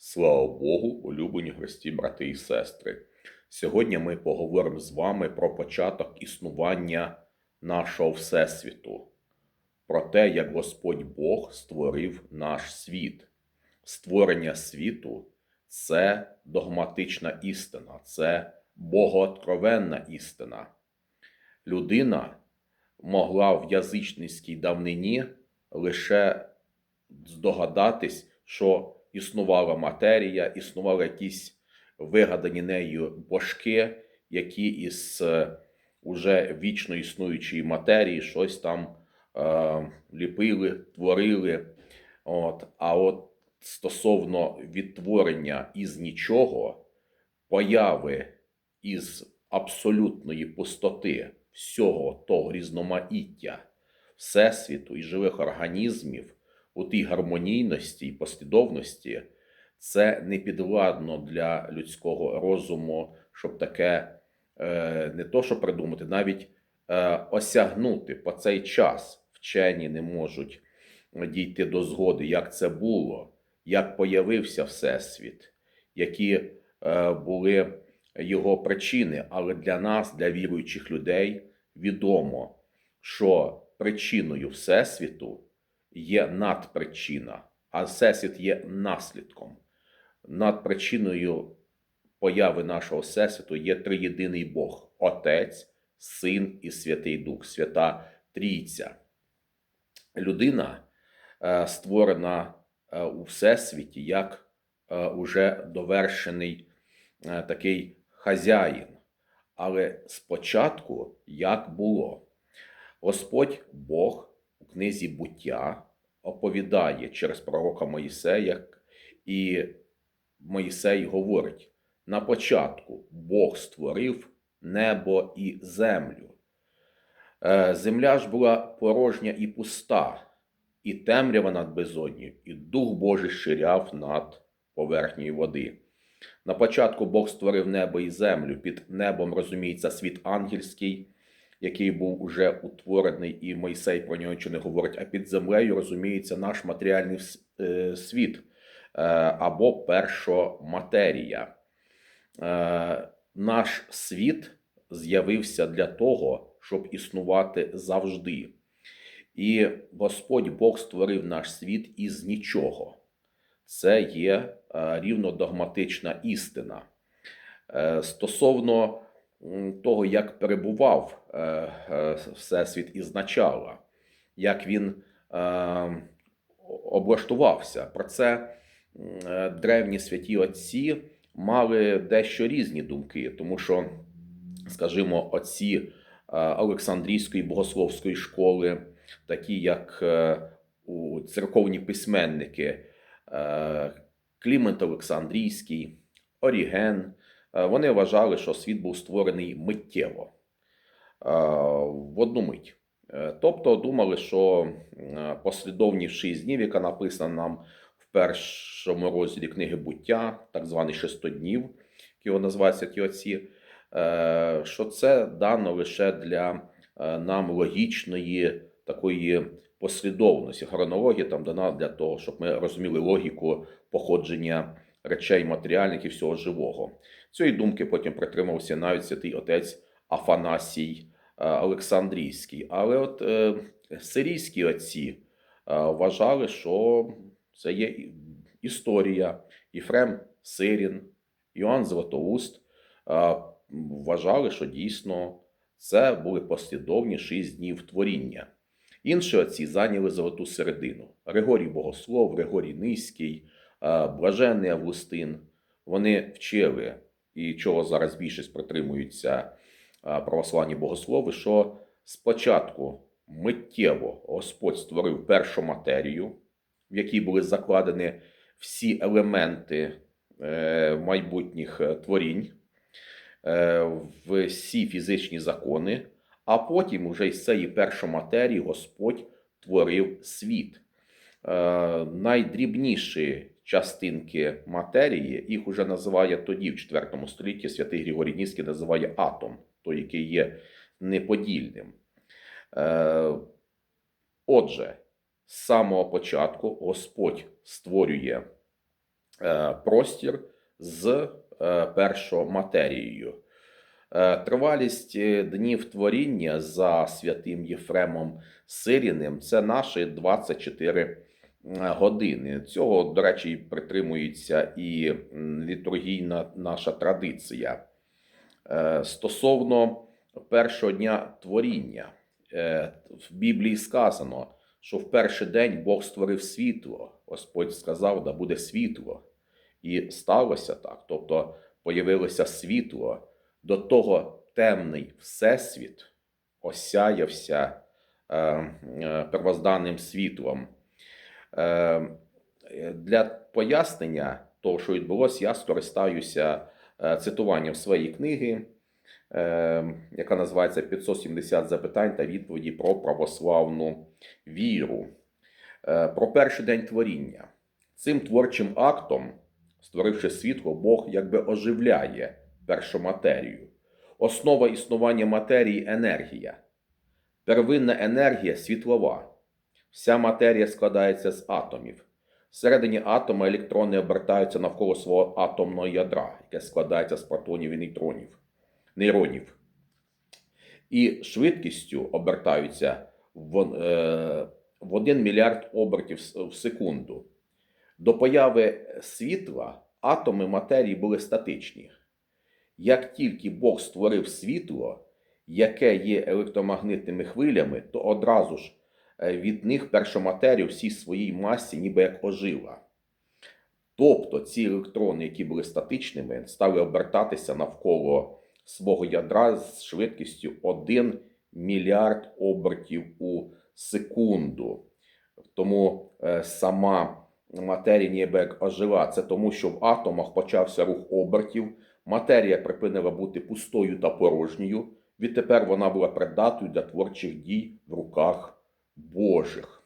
Слава Богу, улюблені гості, брати і сестри. Сьогодні ми поговоримо з вами про початок існування нашого Всесвіту, про те, як Господь Бог створив наш світ. Створення світу це догматична істина, це богооткровенна істина. Людина могла в язичницькій давнині лише здогадатись, що існувала матерія, існували якісь вигадані нею божки, які із е, уже вічно існуючої матерії щось там е, ліпили, творили. От. А от стосовно відтворення із нічого, появи із абсолютної пустоти всього того різноманіття Всесвіту і живих організмів у тій гармонійності і послідовності, це не підвладно для людського розуму, щоб таке е, не то, що придумати, навіть е, осягнути по цей час вчені не можуть дійти до згоди, як це було, як появився Всесвіт, які е, були його причини. Але для нас, для віруючих людей, відомо, що причиною Всесвіту є надпричина, а Всесвіт є наслідком. Надпричиною появи нашого Всесвіту є триєдиний Бог Отець, Син і Святий Дух, Свята Трійця. Людина е, створена е, у Всесвіті як е, уже довершений такий хазяїн. Але спочатку як було? Господь Бог у книзі буття оповідає через пророка Моїсея, і Моїсей говорить: на початку Бог створив небо і землю. Е, Земля ж була порожня і пуста, і темрява над безодню, і Дух Божий ширяв над поверхнею води. На початку Бог створив небо і землю. Під небом розуміється світ ангельський, який був уже утворений, і Мойсей про нього нічого не говорить. А під землею розуміється наш матеріальний е, світ е, або першоматерія. Е, Наш світ з'явився для того, щоб існувати завжди. І Господь Бог створив наш світ із нічого. Це є е, рівно догматична істина. Стосовно того, як перебував е, е, Всесвіт із начала, як він е, облаштувався. Про це древні святі отці мали дещо різні думки, тому що, скажімо, отці Олександрійської богословської школи, такі як у церковні письменники Клімент Олександрійський, Оріген, вони вважали, що світ був створений миттєво е, в одну мить. Е, Тобто думали, що е, послідовність шість днів, яка написана нам в першому розділі книги буття, так званий шестоднів, його називають святі отці, е, що це дано лише для е, нам логічної такої послідовності. Хронологія там дана для того, щоб ми розуміли логіку походження речей матеріальних і всього живого. Цієї думки потім притримався навіть святий отець Афанасій е, Олександрійський. Але от е, сирійські отці е, вважали, що це є історія. Іфрем Сирін, Іоанн Златоуст вважали, що дійсно це були послідовні шість днів творіння. Інші отці зайняли золоту середину. Григорій Богослов, Григорій Низький, Блаженний Августин. Вони вчили, і чого зараз більшість притримуються е, православні богослови, що спочатку миттєво Господь створив першу матерію, в якій були закладені всі елементи е, майбутніх е, творінь, всі фізичні закони, а потім уже із цієї першої матерії Господь творив світ. Найдрібніші частинки матерії, їх уже називає тоді, в IV столітті, святий Григорій Низький називає атом, той, який є неподільним. Е, Отже, з самого початку Господь створює е, простір з е, першоматерією. Е, Тривалість днів творіння за святим Єфремом Сиріним це наші 24 е, години. Цього, до речі, притримується і літургійна наша традиція. Е, Стосовно першого дня творіння, е, в Біблії сказано, що в перший день Бог створив світло. Господь сказав, да буде світло. І сталося так. Тобто появилося світло, до того темний всесвіт осяявся е, е, первозданним світлом. Е, для пояснення того, що відбулося, я скористаюся е, цитуванням своєї книги, е, яка називається 570 запитань та відповіді про православну віру. Е, Про перший день творіння. Цим творчим актом, створивши світло, Бог якби оживляє першу матерію. Основа існування матерії енергія. Первинна енергія світлова. Вся матерія складається з атомів. Всередині атома електрони обертаються навколо свого атомного ядра, яке складається з протонів і нейтронів, нейронів. І швидкістю обертаються в, е, в 1 мільярд обертів в секунду. До появи світла атоми матерії були статичні. Як тільки Бог створив світло, яке є електромагнитними хвилями, то одразу ж від них першоматерія у всій своїй масі ніби як ожила. Тобто ці електрони, які були статичними, стали обертатися навколо свого ядра з швидкістю 1 мільярд обертів у секунду. Тому е, сама матерія ніби як ожила. Це тому, що в атомах почався рух обертів, матерія припинила бути пустою та порожньою. Відтепер вона була придатною для творчих дій в руках Божих.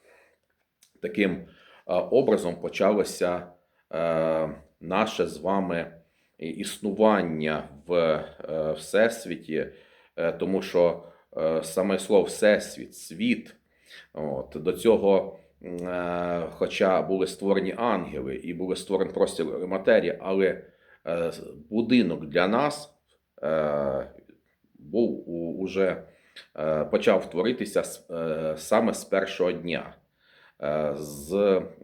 Таким образом почалося е, наше з вами існування в е, Всесвіті, е, тому що саме слово Всесвіт, світ, от, до цього, хоча були створені ангели і були створені простір матерії, але будинок для нас був уже почав творитися е, саме з першого дня, е, з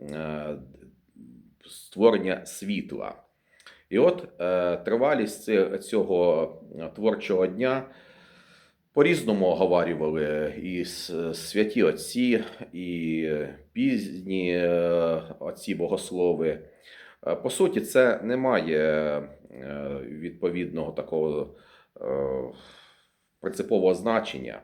е, створення світла. І от е, тривалість цього творчого дня по-різному оговарювали і святі отці, і пізні е, отці богослови. Е, По суті, це не має е, відповідного такого е, принципового значення.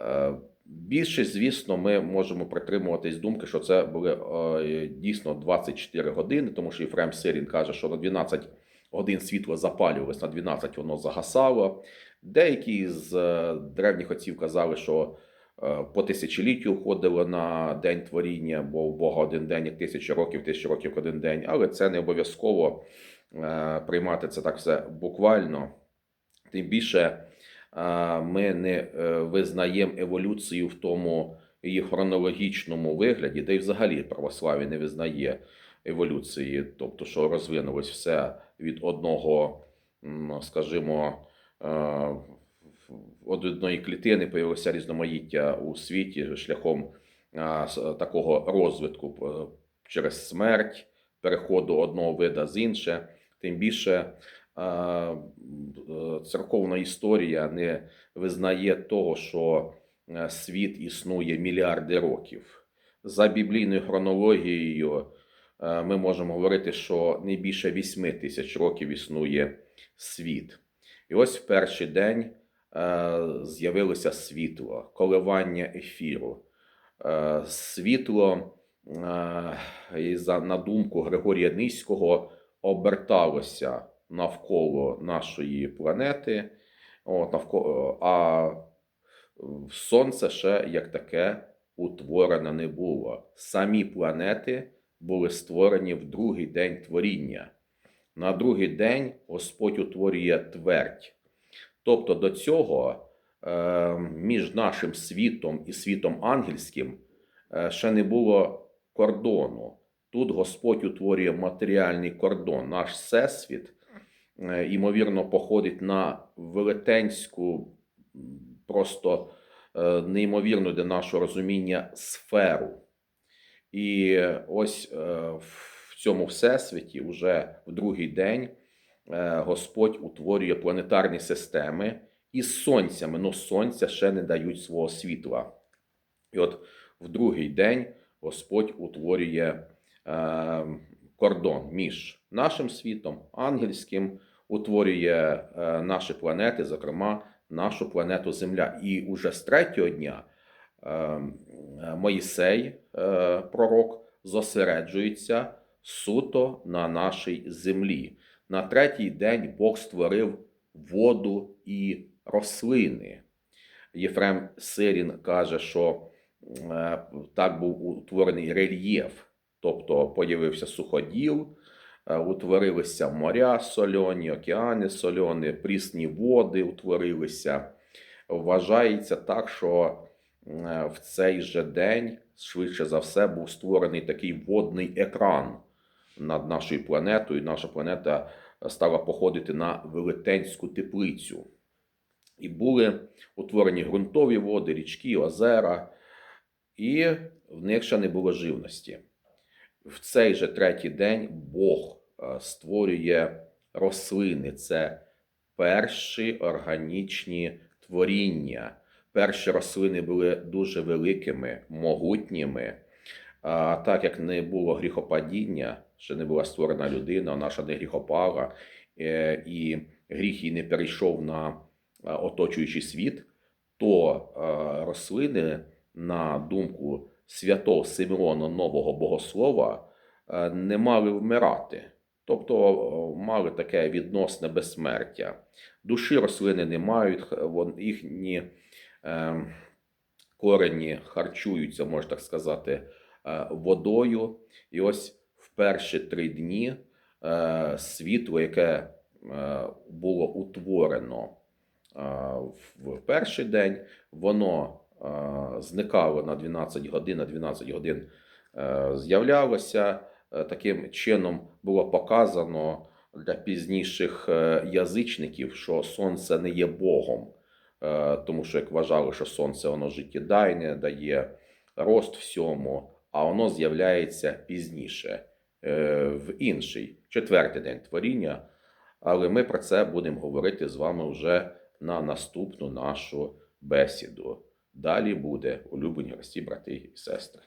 Е, Більше, звісно, ми можемо притримуватись думки, що це були е, дійсно 24 години, тому що Єфрем Сирін каже, що на 12 годин світло запалювалось, на 12 воно загасало. Деякі з е, древніх отців казали, що по тисячоліттю входило на день творіння, бо у Бога один день, як тисяча років, тисяча років один день, але це не обов'язково приймати це так все буквально. Тим більше ми не е, визнаємо еволюцію в тому її хронологічному вигляді, де й взагалі православ'я не визнає еволюції, тобто, що розвинулось все від одного, скажімо, е, від одної клітини появилося різноманіття у світі шляхом такого розвитку е, через смерть, переходу одного вида з інше. Тим більше церковна історія не визнає того, що е, світ існує мільярди років. За біблійною хронологією е, ми можемо говорити, що не більше 8 тисяч років існує світ. І ось в перший день е, з'явилося світло, коливання ефіру. Е, Світло, е, на думку Григорія Низького, оберталося навколо нашої планети, от, навколо, а Сонце ще як таке утворене не було. Самі планети були створені в другий день творіння. На другий день Господь утворює твердь. Тобто до цього е, між нашим світом і світом ангельським е, ще не було кордону. Тут Господь утворює матеріальний кордон. Наш всесвіт, е, ймовірно, походить на велетенську, просто е, неймовірну для нашого розуміння сферу. І ось е, в цьому всесвіті, вже в другий день, е, Господь утворює планетарні системи із сонцями. Ну, сонця ще не дають свого світла. І от в другий день Господь утворює е, кордон між нашим світом, ангельським, утворює е, наші планети, зокрема, нашу планету Земля. І уже з третього дня е, Моїсей, е, пророк, зосереджується суто на нашій землі. На третій день Бог створив воду і рослини. Єфрем Сирін каже, що так був утворений рельєф, тобто появився суходіл, е, утворилися моря сольоні, океани сольоні, прісні води утворилися. Вважається так, що е, в цей же день, швидше за все, був створений такий водний екран над нашою планетою. І Наша планета стала походити на велетенську теплицю. І були утворені ґрунтові води, річки, озера, і в них ще не було живності. В цей же третій день Бог е, створює рослини. Це перші органічні творіння. Перші рослини були дуже великими, могутніми. А так як не було гріхопадіння, ще не була створена людина, ще не гріхопала, е, і гріх її не перейшов на е, оточуючий світ, то рослини, на думку святого Симеона Нового Богослова, е, не мали вмирати. Тобто е, мали таке відносне безсмертя. Душі рослини не мають, їхні е, корені харчуються, можна так сказати, водою. І ось в перші три дні світло, яке було утворено в перший день, воно зникало на 12 годин, на 12 годин е, з'являлося. Е, Таким чином було показано для пізніших е, язичників, що сонце не є Богом, Е, тому що як вважали, що сонце воно життєдайне, дає рост всьому, а воно з'являється пізніше, е, в інший, четвертий день творіння. Але ми про це будемо говорити з вами вже на наступну нашу бесіду. Далі буде улюблені гості, брати і сестри.